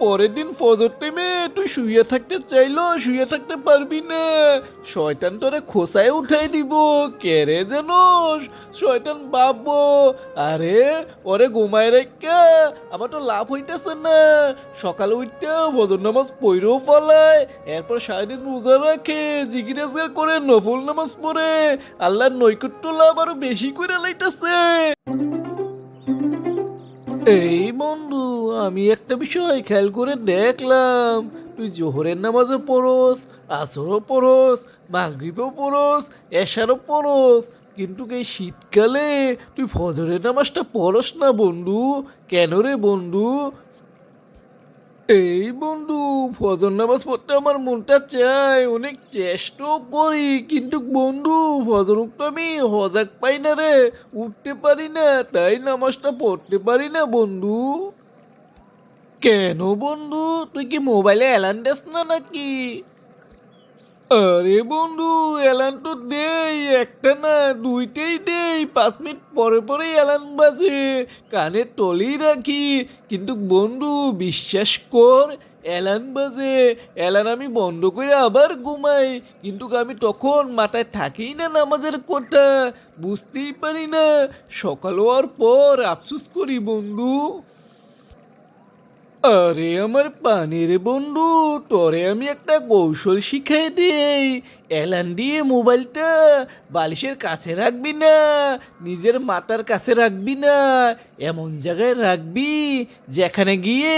পরের দিন ফজর টাইমে তুই শুয়ে থাকতে চাইলো শুয়ে থাকতে পারবি না। শয়তান তোরে খোসায় উঠাই দিব কেরে যেন শয়তান বাবো, আরে, ওরে ঘুমায় রেখা, আমার তো লাভ হইতেছে না। সকালে উঠতে ভজন নামাজ পড়েও পালায় এরপর সারাদিন রোজা রাখে জিগিরাজার করে নফল নামাজ পড়ে। আল্লাহর নৈকট্য লাভ আরও বেশি করে লাইতেছে। এই বন্ধু, আমি একটা বিষয় খেয়াল করে দেখলাম। তুই জোহরের নামাজও পড়োস, আসরও পড়োস, মাগরিবও পড়োস, এশারও পড়োস, কিন্তু এই শীতকালে তুই ফজরের নামাজটা পড়স না বন্ধু? কেন রে বন্ধু? এই বন্ধু, ফজর নামাজ পড়তে আমার মনটা চাই অনেক চেষ্টাও করি, কিন্তু বন্ধু, ফজর উঠতে আমি হজাক পাই না রে, উঠতে পারি না, তাই নামাজটা পড়তে পারি না বন্ধু। কেন বন্ধু, তুই কি মোবাইলে অ্যালার্ম দেস না নাকি? আরে বন্ধু অ্যালার্ম তো দেই, একটা না দুইটাই দেই, পাঁচ মিনিট পরে পরেই অ্যালার্ম বাজে, কানে তলেই রাখি। কিন্তু বন্ধু, বিশ্বাস কর অ্যালার্ম বাজে অ্যালার্ম আমি বন্ধ করে আবার ঘুমাই। কিন্তু আমি তখন মাথায় থাকেই না নামাজের কথা, বুঝতেই পারি না। সকাল হওয়ার পর আফসোস করি বন্ধু। আরে আমার পানির বন্ধু, তোরে আমি একটা কৌশল শিখাই দিই। এলান দিয়ে মোবাইলটা বালিশের কাছে রাখবি না, নিজের মাথার কাছে রাখবি না, এমন জায়গায় রাখবি যেখানে গিয়ে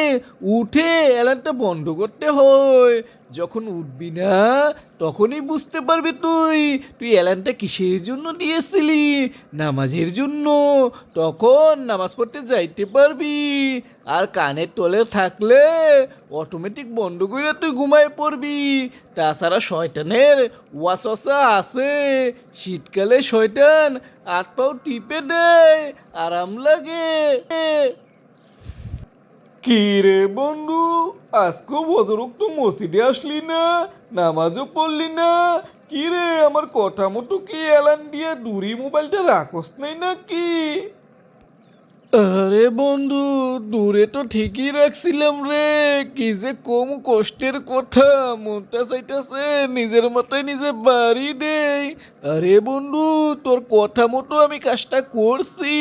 উঠে এলানটা বন্ধ করতে হয়। যখন উঠবি না, তখনই বুঝতে পারবি তুই তুই এলানটা কিসের জন্য দিয়েছিলি? নামাজের জন্য। তখন নামাজ পড়তে যাইতে পারবি। আর কানের তলে থাকলে অটোমেটিক বন্ধ করে তুই ঘুমায় পড়বি। তাছাড়া শয়তানের ওয়াসওয়াসা আছে। শীতকালে শয়তান হাত পাও টিপে দেয়, আরাম লাগে। কি রে বন্ধু, আজকে বজরক তো মসজিদে আসলি না? নামাজও পড়লি না? কি রে আমার কথা মতো কি এলান দিয়ে দূরি মোবাইলটা রাখস নাই নাকি? আরে বন্ধু, দূরে তো ঠিকই রাখছিলাম রে। কি যে কম কষ্টের কথা, মনটা চাইতেছে নিজের মাথায় নিজে বাড়ি দেই। আরে বন্ধু, তোর কথা মতো আমি কাজটা করছি,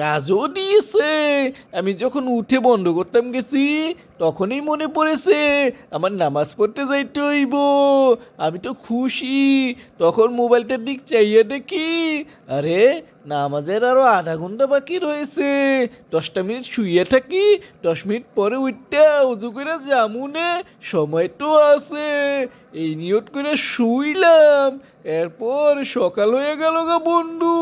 কাজও দিয়েছে। আমি যখন উঠে বন্ধ করতাম গেছি, তখনই মনে পড়েছে, আমার নামাজ পড়তে যাইতে হইব। আমি তো খুশি, তখন মোবাইলটার দিক চাইয়ে দেখি, আরে নামাজের আরও আধা ঘণ্টা বাকি রয়েছে। দশটা মিনিট শুয়ে থাকি, দশ মিনিট পরে উঠতে উজু করে জামুনে সময় তো আছে। এই নিয়ত করে শুইলাম, এরপর সকাল হয়ে গেল গা বন্ধু।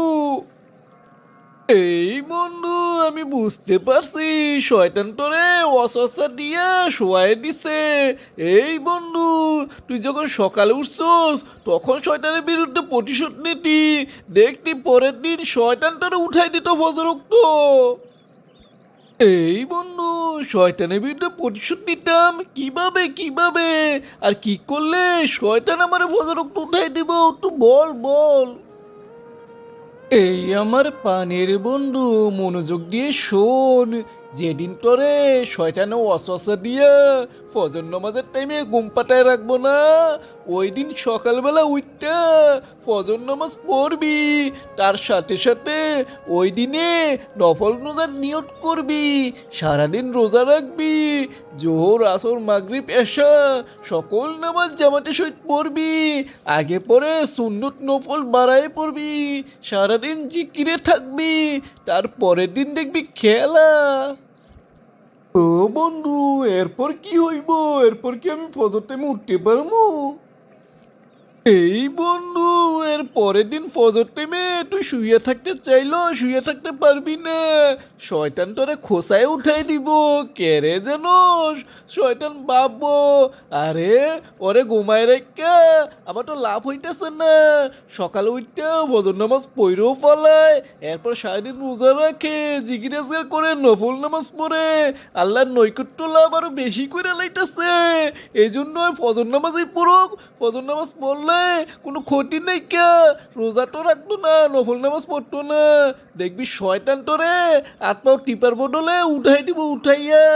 এই বন্ধু, আমি বুঝতে পারছি, শয়তান তোরে অসসা দিয়া শোয়াই দিছে। এই বন্ধু, তুই যখন সকালে উঠছস, তখন শয়তানের বিরুদ্ধে প্রতিশোধ নিতি। দেখতি পরের দিন শয়তান তোরে উঠাই দিত ফজরক্ত এই বন্ধু, শয়তানের বিরুদ্ধে প্রতিশোধ নিতাম। কীভাবে কীভাবে? আর কি করলে শয়তান আমার ভদ্রক কোথায় দিব? একটু বল বল। এই আমার পানের বন্ধু, মনোযোগ দিয়ে শোন। যেদিন তোরে শয়তানে অসসা দিয়া ফজর নামাজের টাইমে ঘুম পাতায় রাখব না ওই দিন সকালবেলা উঠটা ফজর নামাজ পড়বি, তার সাথে সাথে ওই দিনে নফল রোজার নিয়ত করবি, সারাদিন রোজা রাখবি, জোহর, আসর, মাগরিব এসা সকল নামাজ জামাতে সহিত পড়বি, আগে পরে সুন্নত নফল বাড়ায় পড়বি, সারাদিন জিকিরে থাকবি, তার পরের দিন দেখবি খেলা। বন্ধু এরপর কি হইব? এরপর কি আমি ফজর উঠতে পারব? এই বন্ধু, এর পরের দিন ফজর টাইমে তুই শুয়ে থাকতে চাইলো শুয়ে থাকতে পারবি না। শয়তান তোরে খোসায় উঠাই দিব কেরে যেন শয়তান বাবো, আরে, ওরে ঘুমায় রেখা, আমার তো লাভ হইতেছে না। সকালে উঠতে ভজন নামাজ পড়েও পালায় এরপর সারাদিন রোজা রাখে জিগিরাজার করে নফল নামাজ পড়ে। আল্লাহর নৈকট্য লাভ আরও বেশি করে লাইতেছে। এই জন্য ফজর নামাজই পড়ুক, ফজর নামাজ পড়লে কোনো ক্ষতি নেই কে? রোজা তো রাখতো না, নফল নামাজ পড়তো না। দেখবি শয়তান তোরে আত্মাও টিপার বদলে উঠাই দিব, উঠাইয়া।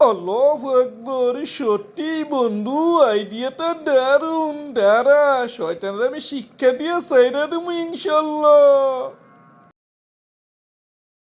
আল্লাহ আকবর, সত্যি বন্ধু আইডিয়াটা দারুণ, দাঁড়া। শয়তানরা আমি শিক্ষা দিয়ে সাইরা দেবো ইনশাল্লাহ।